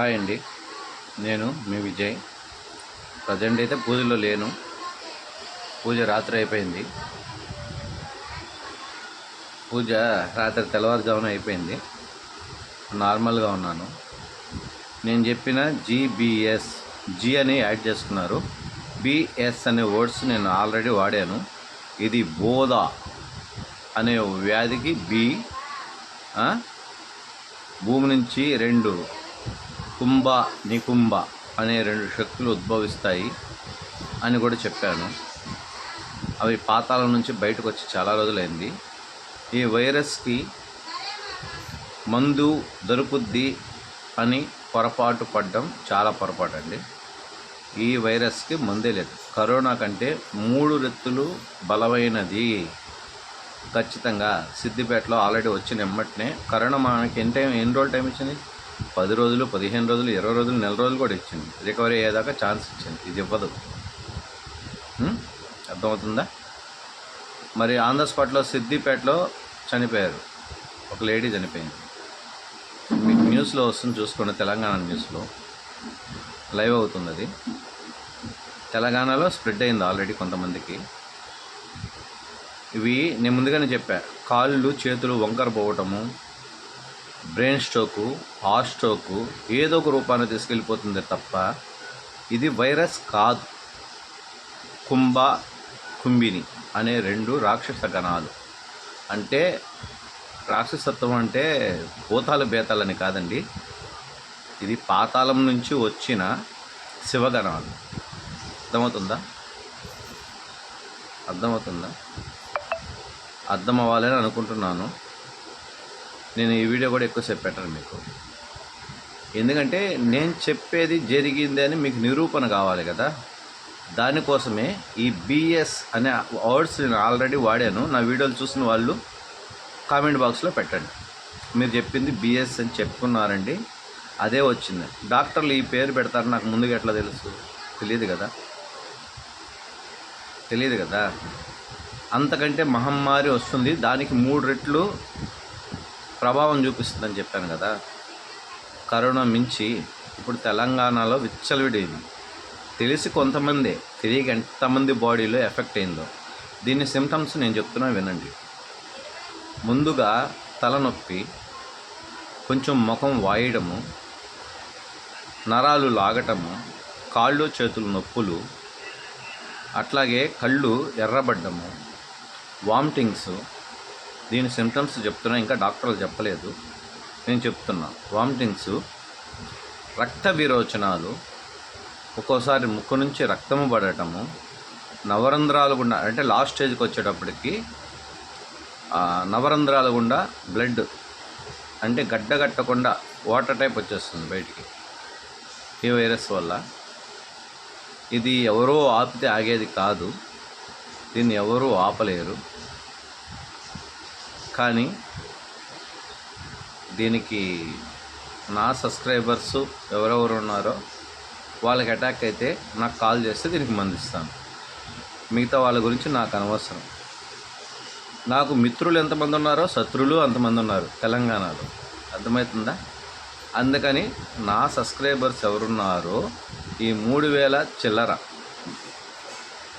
Hi అండి. నేను మీ Vijay. Present అయితే పూజలో లేను. పూజ రాత్రి అయిపోయింది. పూజ రాత్రి తెల్లవారుజామున అయిపోయింది. నార్మల్గా ఉన్నాను. నేను చెప్పిన జీబీఎస్ జీ అని యాడ్ చేసుకున్నారు బిఎస్ అనే వర్డ్స్ నేను ఆల్రెడీ వాడాను. ఇది బోధ అనే వ్యాధికి బి భూమి నుంచి రెండు కుంభ నికుంభ అనే రెండు శక్తులు ఉద్భవిస్తాయి అని కూడా చెప్పాను. అవి పాతాల నుంచి బయటకు వచ్చి చాలా రోజులైంది. ఈ వైరస్కి మందు దొరుకుద్ది అని పొరపాటు పడ్డం చాలా పొరపాటు అండి ఈ వైరస్కి మందే లేదు. కరోనా కంటే మూడు రెత్తులు బలమైనది. ఖచ్చితంగా సిద్దిపేటలో ఆల్రెడీ వచ్చిన ఎమ్మటనే కరోనా మనకి ఎంత టైం ఎన్ని రోజులు టైం ఇచ్చింది? పది రోజులు పదిహేను రోజులు ఇరవై రోజులు నెల రోజులు కూడా ఇచ్చింది. రికవరీ అయ్యేదాకా ఛాన్స్ ఇచ్చింది. ఇది ఇవ్వదు. అర్థమవుతుందా? మరి ఆన్ ద స్పాట్లో సిద్దిపేటలో చనిపోయారు. ఒక లేడీ చనిపోయింది. మీకు న్యూస్లో వస్తుంది చూసుకోండి తెలంగాణ న్యూస్లో. లైవ్ అవుతుంది అది. తెలంగాణలో స్ప్రెడ్ అయింది ఆల్రెడీ కొంతమందికి. ఇవి నేను ముందుగానే చెప్పా. కాళ్ళు చేతులు వంకర పోవటము బ్రెయిన్ స్ట్రోకు హార్ట్ స్ట్రోకు ఏదో ఒక రూపాన్ని తీసుకెళ్ళిపోతుంది తప్ప ఇది వైరస్ కాదు. కుంభ కుంభిని అనే రెండు రాక్షస గణాలు. అంటే రాక్షసత్వం అంటే భూతాలు బేతాలని కాదండి. ఇది పాతాళం నుంచి వచ్చిన శివగణాలు. అర్థమవుతుందా? అర్థమవుతుందా? అర్థం అవ్వాలని అనుకుంటున్నాను. నేను ఈ వీడియో కూడా ఎక్కువసేపు పెట్టను మీకు. ఎందుకంటే నేను చెప్పేది జరిగింది అని మీకు నిరూపణ కావాలి కదా. దానికోసమే ఈ బిఎస్ అనే వర్డ్స్ నేను ఆల్రెడీ వాడాను. నా వీడియోలు చూసిన వాళ్ళు కామెంట్ బాక్స్లో పెట్టండి. మీరు చెప్పింది బిఎస్ అని చెప్పుకున్నారండి. అదే వచ్చింది. డాక్టర్లు ఈ పేరు పెడతారు. నాకు ముందుగా ఎట్లా తెలుసు? తెలియదు కదా. తెలియదు కదా. అంతకంటే మహమ్మారి వస్తుంది. దానికి మూడు రెట్లు ప్రభావం చూపిస్తుందని చెప్పాను కదా. కరోనా మించి ఇప్పుడు తెలంగాణలో విచ్చలవిడైంది. తెలిసి కొంతమందే తెలియక ఎంతమంది బాడీలో ఎఫెక్ట్ అయిందో. దీని సిమ్టమ్స్ నేను చెప్తున్నా వినండి. ముందుగా తలనొప్పి కొంచెం ముఖం వాయడము నరాలు లాగటము కాళ్ళు చేతులు నొప్పులు అట్లాగే కళ్ళు ఎర్రబడ్డము వామిటింగ్స్ దీని సిమ్టమ్స్ చెప్తున్నా ఇంకా డాక్టర్లు చెప్పలేదు. నేను చెప్తున్నా వామిటింగ్స్ రక్త విరోచనాలు ఒక్కోసారి ముక్కు నుంచి రక్తము పడటము నవరంధ్రాలు గుండా అంటే లాస్ట్ స్టేజ్కి వచ్చేటప్పటికి నవరంధ్రాల గుండా బ్లడ్ అంటే గడ్డ కట్టకుండా వాటర్ టైప్ వచ్చేస్తుంది బయటికి. ఈ వైరస్ వల్ల. ఇది ఎవరో ఆపితే ఆగేది కాదు. దీన్ని ఎవరూ ఆపలేరు. కానీ దీనికి నా సబ్స్క్రైబర్స్ ఎవరెవరు ఉన్నారో వాళ్ళకి అటాక్ అయితే నాకు కాల్ చేస్తే దీనికి మందిస్తాను మిగతా వాళ్ళ గురించి నాకు అనవసరం. నాకు మిత్రులు ఎంతమంది ఉన్నారో శత్రులు అంతమంది ఉన్నారు తెలంగాణలో. అర్థమవుతుందా? అందుకని నా సబ్స్క్రైబర్స్ ఎవరున్నారో ఈ మూడు వేల చిల్లర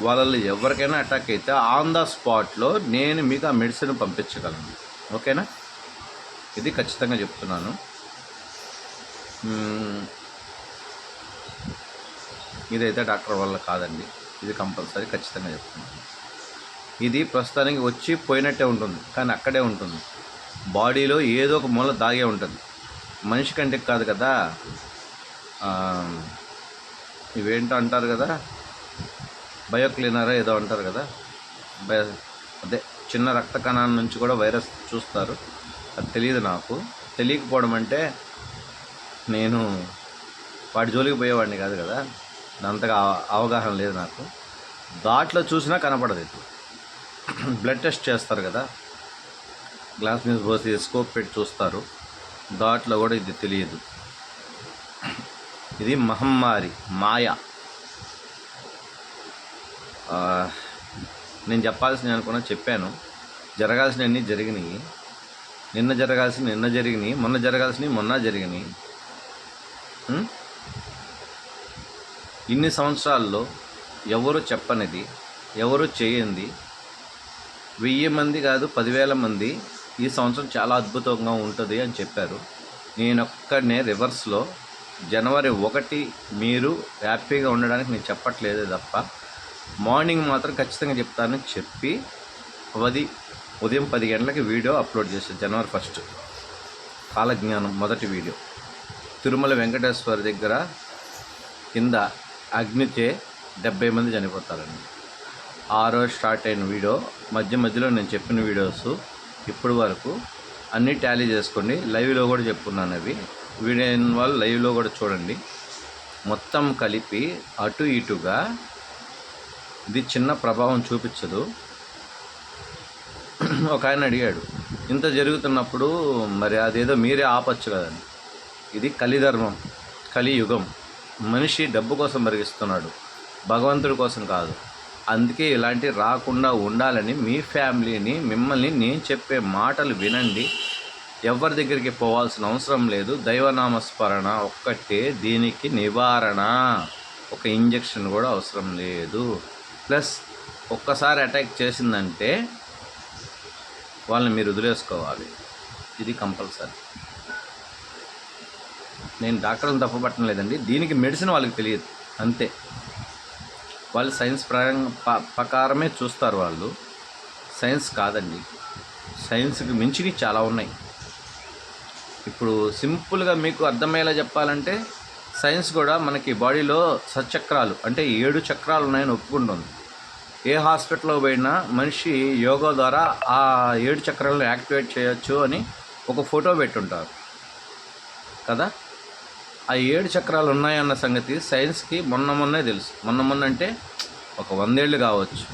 వాళ్ళలో ఎవరికైనా అటాక్ అయితే ఆన్ ద స్పాట్లో నేను మీకు ఆ మెడిసిన్ పంపించగలను. ఓకేనా? ఇది ఖచ్చితంగా చెప్తున్నాను. ఇదైతే డాక్టర్ వల్ల కాదండి. ఇది కంపల్సరీ ఖచ్చితంగా చెప్తున్నాను. ఇది ప్రస్తుతానికి వచ్చి పోయినట్టే ఉంటుంది కానీ అక్కడే ఉంటుంది. బాడీలో ఏదో ఒక మూల దాగే ఉంటుంది. మనిషి కంటికి కాదు కదా. ఇవేంటో అంటారు కదా? బయో క్లీనర్ ఏదో అంటారు కదా? బయో అదే చిన్న రక్త కణాల నుంచి కూడా వైరస్ చూస్తారు. అది తెలియదు నాకు. తెలియకపోవడం అంటే నేను వాటి జోలికి పోయేవాడిని కాదు కదా? అంతగా అవగాహన లేదు నాకు. దాంట్లో చూసినా కనపడదు ఇది. బ్లడ్ టెస్ట్ చేస్తారు కదా? గ్లాస్ మీద పోసి స్కోప్ పెట్టి చూస్తారు. దాంట్లో కూడా ఇది తెలియదు. ఇది మహమ్మారి మాయ. నేను చెప్పాల్సింది అనుకున్నా చెప్పాను. జరగాల్సినవన్నీ జరిగినాయి. నిన్న జరగాల్సిన నిన్న జరిగినాయి మొన్న జరగాల్సినవి మొన్న జరిగినాయి. ఇన్ని సంవత్సరాల్లో ఎవరు చెప్పనిది ఎవరు చేయంది? వెయ్యి మంది కాదు పదివేల మంది ఈ సంవత్సరం చాలా అద్భుతంగా ఉంటుంది అని చెప్పారు. నేను ఒక్కడనే రివర్స్లో జనవరి ఒకటి మీరు హ్యాపీగా ఉండడానికి నేను చెప్పట్లేదే తప్ప మార్నింగ్ మాత్రం ఖచ్చితంగా చెప్తానని చెప్పి పది ఉదయం పది గంటలకి వీడియో అప్లోడ్ చేశాను జనవరి ఫస్ట్. కాలజ్ఞానం మొదటి వీడియో. తిరుమల వెంకటేశ్వర దగ్గర కింద అగ్నిచే డెబ్బై మంది చనిపోతారండి. ఆ రోజు స్టార్ట్ అయిన వీడియో మధ్య మధ్యలో నేను చెప్పిన వీడియోస్ ఇప్పటి వరకు అన్నీ ట్యాలీ చేసుకోండి లైవ్లో కూడా చెప్పుకున్నాను అవి. వీడియో వాళ్ళు లైవ్లో కూడా చూడండి. మొత్తం కలిపి అటు ఇటుగా ఇది చిన్న ప్రభావం చూపించదు. ఒక ఆయన అడిగాడు ఇంత జరుగుతున్నప్పుడు మరి అదేదో మీరే ఆపచ్చు కదండి. ఇది కలిధర్మం కలియుగం. మనిషి డబ్బు కోసం మరిగిస్తున్నాడు భగవంతుడి కోసం కాదు. అందుకే ఇలాంటి రాకుండా ఉండాలని మీ ఫ్యామిలీని మిమ్మల్ని నేను చెప్పే మాటలు వినండి. ఎవరి దగ్గరికి పోవాల్సిన అవసరం లేదు. దైవనామస్మరణ ఒక్కటే దీనికి నివారణ. ఒక ఇంజెక్షన్ కూడా అవసరం లేదు. ప్లస్ ఒక్కసారి అటాక్ చేసిందంటే వాళ్ళని మీరు వదిలేసుకోవాలి. ఇది కంపల్సరీ. నేను డాక్టర్లను తప్పుపట్టడం లేదండి. దీనికి మెడిసిన్ వాళ్ళకి తెలియదు. అంతే. వాళ్ళు సైన్స్ ప్రకారం ప- ప్రకారమే చూస్తారు వాళ్ళు. సైన్స్ కాదండి. సైన్స్కి మించినవి చాలా ఉన్నాయి. ఇప్పుడు సింపుల్గా మీకు అర్థమయ్యేలా చెప్పాలంటే సైన్స్ కూడా మనకి బాడీలో సచక్రాలు అంటే ఏడు చక్రాలు ఉన్నాయని ఒప్పుకుంటుంది. ఏ హాస్పిటల్లో పోయినా మనిషి యోగా ద్వారా ఆ ఏడు చక్రాలను యాక్టివేట్ చేయొచ్చు అని ఒక ఫోటో పెట్టుంటారు. కదా? ఆ ఏడు చక్రాలు ఉన్నాయన్న సంగతి సైన్స్కి మొన్న మొన్నే తెలుసు. మొన్న మొన్న అంటే ఒక వందేళ్ళు కావచ్చు.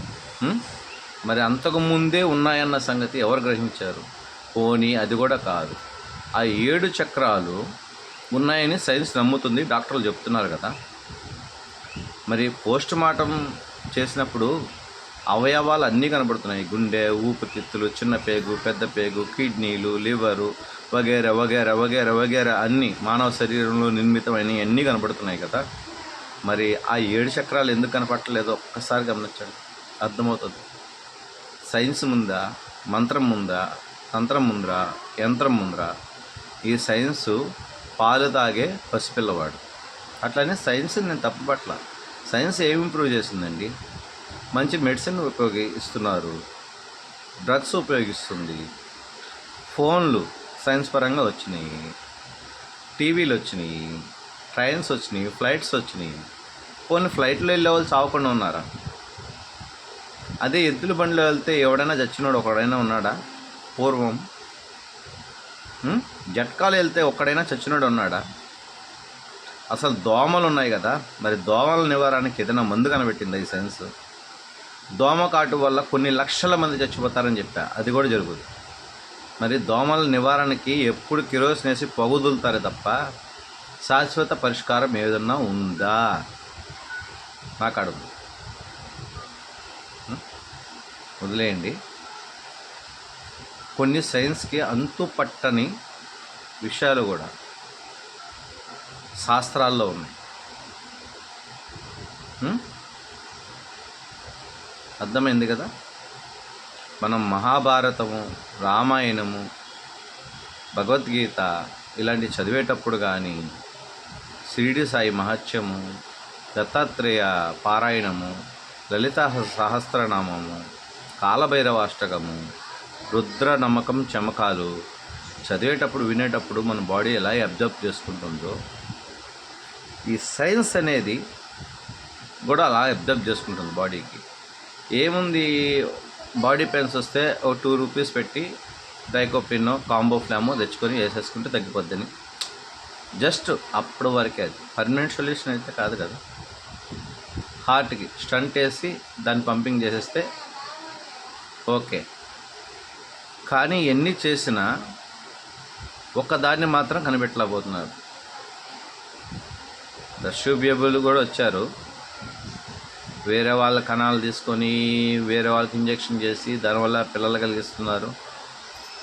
మరి అంతకు ముందే ఉన్నాయన్న సంగతి ఎవరు గ్రహించారు? పోనీ అది కూడా కాదు. ఆ ఏడు చక్రాలు ఉన్నాయని సైన్స్ నమ్ముతుంది. డాక్టర్లు చెప్తున్నారు కదా. మరి పోస్ట్ మార్టం చేసినప్పుడు అవయవాలు అన్నీ కనబడుతున్నాయి. గుండె ఊపిరితిత్తులు చిన్న పేగు పెద్ద పేగు కిడ్నీలు లివరు వగేర వగేర వగేర వగేర అన్నీ మానవ శరీరంలో నిర్మితమైన అన్నీ కనబడుతున్నాయి కదా. మరి ఆ ఏడు చక్రాలు ఎందుకు కనపట్టలేదో ఒక్కసారి గమనించండి. అర్థమవుతుంది. సైన్స్ ముందా? మంత్రం ముందా? తంత్రం ముందరా? యంత్రం ముందరా? ఈ సైన్సు పాలు తాగే పసిపిల్లవాడు. అట్లనే సైన్స్ నేను తప్పుపట్ల సైన్స్ ఏమి ఇంప్రూవ్ చేసిందండి మంచి మెడిసిన్ ఉపయోగిస్తున్నారు. డ్రగ్స్ ఉపయోగిస్తుంది. ఫోన్లు సైన్స్ పరంగా వచ్చినాయి. టీవీలు వచ్చినాయి. ట్రైన్స్ వచ్చినాయి. ఫ్లైట్స్ వచ్చినాయి. కొన్ని ఫ్లైట్లో వెళ్ళే వాళ్ళు చావకుండా ఉన్నారా? అదే ఎద్దుల బండిలో వెళ్తే ఎవడైనా చచ్చినోడు ఒకడైనా ఉన్నాడా? పూర్వం? జట్కాలు వెళ్తే ఒక్కడైనా చచ్చినోడు ఉన్నాడా? అసలు దోమలు ఉన్నాయి కదా మరి దోమల నివారణకి ఏదైనా మందు కనిపెట్టిందా ఈ సైన్స్? దోమ కాటు వల్ల కొన్ని లక్షల మంది చచ్చిపోతారని చెప్పా. అది కూడా జరుగుతుంది మరి దోమల నివారణకి ఎప్పుడు కిరోసిన్ వేసి పొగుదులుతారు తప్ప శాశ్వత పరిష్కారం ఏదన్నా ఉందా? నాకు అడుగు వదిలేయండి. కొన్ని సైన్స్కి అంతు పట్టని విషయాలు కూడా. శాస్త్రాల్లో ఉన్నాయి. అర్థమైంది కదా? మనం మహాభారతము రామాయణము భగవద్గీత ఇలాంటి చదివేటప్పుడు కానీ షిరిడి సాయి మహత్యము దత్తాత్రేయ పారాయణము లలిత సహస్రనామము కాలభైరవాష్టకము రుద్ర నమ్మకం చమకాలు చదివేటప్పుడు వినేటప్పుడు మన బాడీ ఎలా అబ్జర్వ్ చేసుకుంటుందో ఈ సైన్స్ అనేది కూడా అలా అబ్జర్వ్ చేసుకుంటుంది బాడీకి. ఏముంది బాడీ పెయిన్స్ వస్తే ఒక టూ రూపీస్ పెట్టి డైకోపిన్ కాంబో ఫ్లామో తెచ్చుకొని వేసేసుకుంటే తగ్గిపోద్దని. జస్ట్ అప్పుడు వరకే అది. పర్మనెంట్ సొల్యూషన్ అయితే కాదు కదా. హార్ట్కి స్టంట్ వేసి దాన్ని పంపింగ్ చేసేస్తే ఓకే. కానీ ఎన్ని చేసినా ఒక్కదాన్ని మాత్రం కనిపెట్టలేకపోతున్నారు. దర్శుభ్యబులు కూడా వచ్చారు. వేరే వాళ్ళ కణాలు తీసుకొని వేరే వాళ్ళకి ఇంజెక్షన్ చేసి దానివల్ల పిల్లలు కలిగిస్తున్నారు.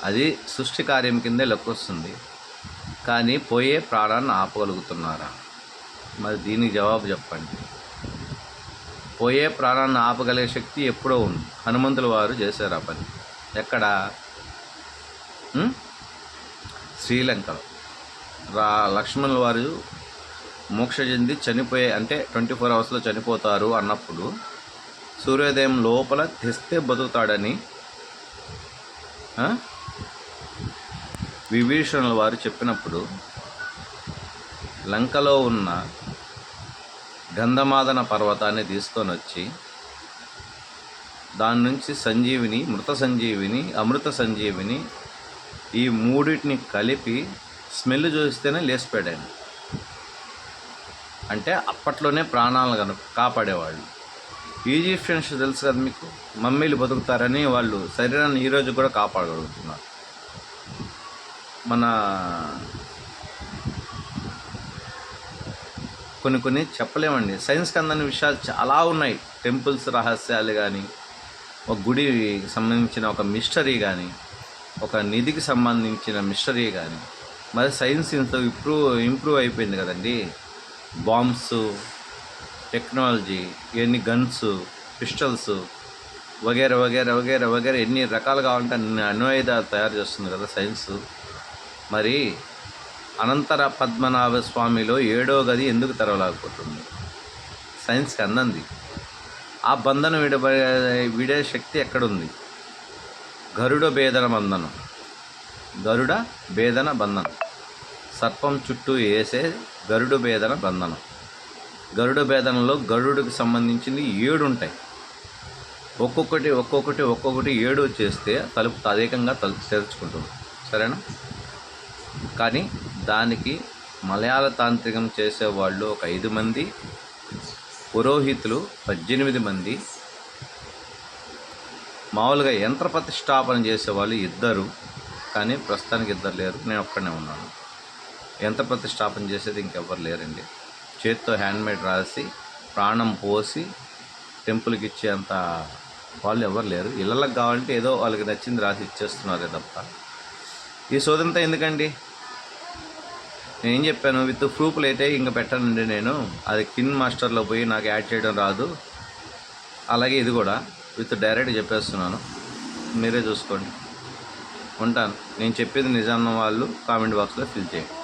అది సృష్టి కార్యం కిందే లెక్కొస్తుంది కానీ పోయే ప్రాణాన్ని ఆపగలుగుతున్నారా? మరి దీనికి జవాబు చెప్పండి. పోయే ప్రాణాన్ని ఆపగలిగే శక్తి ఎప్పుడో ఉంది. హనుమంతుల వారు చేశారు ఆ పని. ఎక్కడ? శ్రీలంకలో. రా లక్ష్మణుల వారు మోక్ష చెంది చనిపోయే అంటే ట్వంటీ ఫోర్ అవర్స్లో చనిపోతారు అన్నప్పుడు సూర్యోదయం లోపల తెస్తే బతుకుతాడని విభీషణుల వారు చెప్పినప్పుడు లంకలో ఉన్న గంధమాదన పర్వతాన్ని తీసుకొని వచ్చి దాని నుంచి సంజీవిని మృత సంజీవిని అమృత సంజీవిని ఈ మూడింటిని కలిపి స్మెల్ చూస్తేనే లేచిపోయాడు అంటే అప్పట్లోనే ప్రాణాలను కను కాపాడేవాళ్ళు. ఈజిప్షియన్స్ తెలుసు కదా మీకు? మమ్మీలు బతుకుతారని వాళ్ళు శరీరాన్ని ఈరోజు కూడా కాపాడగలుగుతున్నారు. మన కొన్ని కొన్ని చెప్పలేమండి. సైన్స్కి అందని విషయాలు చాలా ఉన్నాయి. టెంపుల్స్ రహస్యాలు కానీ ఒక గుడికి సంబంధించిన ఒక మిస్టరీ కానీ ఒక నిధికి సంబంధించిన మిస్టరీ కానీ మరి సైన్స్ ఇంత ఇంప్రూవ్ ఇంప్రూవ్ అయిపోయింది కదండి? బాంబ్స్ టెక్నాలజీ ఇవన్నీ గన్స్ పిస్టల్స్ వగేరా వగేరా వగేరా వగేరా ఎన్ని రకాలు కావాలంటే అణ్వాయుధాలు తయారు చేస్తుంది కదా సైన్స్. మరి అనంతర పద్మనాభ స్వామిలో ఏడో గది ఎందుకు తెరవలేకపోతుంది? సైన్స్కి అందంది. ఆ బంధనం విడబడే విడే శక్తి ఎక్కడుంది? గరుడ భేదన బంధనం. గరుడ భేదన బంధనం. సర్పం చుట్టూ వేసే గరుడు భేదన బంధనం. గరుడ భేదనలో గరుడికి సంబంధించింది ఏడు ఉంటాయి ఒక్కొక్కటి ఒక్కొక్కటి ఒక్కొక్కటి ఏడు చేస్తే తలుపు తదేకంగా తలుపు తెరుచుకుంటుంది. సరేనా? కానీ దానికి మలయాళ తాంత్రికం చేసేవాళ్ళు ఒక ఐదు మంది పురోహితులు పద్దెనిమిది మంది మామూలుగా యంత్ర ప్రతిష్టాపన చేసేవాళ్ళు ఇద్దరు కానీ ప్రస్తుతానికి ఇద్దరు లేరు. నేను ఒక్కడనే ఉన్నాను. ఎంత ప్రతిష్టాపన చేసేది ఇంకెవ్వరు లేరండి. చేత్తో హ్యాండ్మేడ్ రాసి ప్రాణం పోసి టెంపుల్కి ఇచ్చేంత వాళ్ళు ఎవరు లేరు. ఇళ్ళకి కావాలంటే ఏదో వాళ్ళకి నచ్చింది రాసి ఇచ్చేస్తున్నారే తప్ప. ఈ శోధంతా ఎందుకండి? నేను ఏం చెప్పాను? విత్ ప్రూఫ్లు అయితే ఇంకా పెట్టానండి నేను. అది కిన్ మాస్టర్లో పోయి నాకు యాడ్ చేయడం రాదు. అలాగే ఇది కూడా విత్ డైరెక్ట్ చెప్పేస్తున్నాను. మీరే చూసుకోండి. ఉంటాను. నేను చెప్పేది నిజాన్న వాళ్ళు కామెంట్ బాక్స్లో ఫిల్ చేయండి.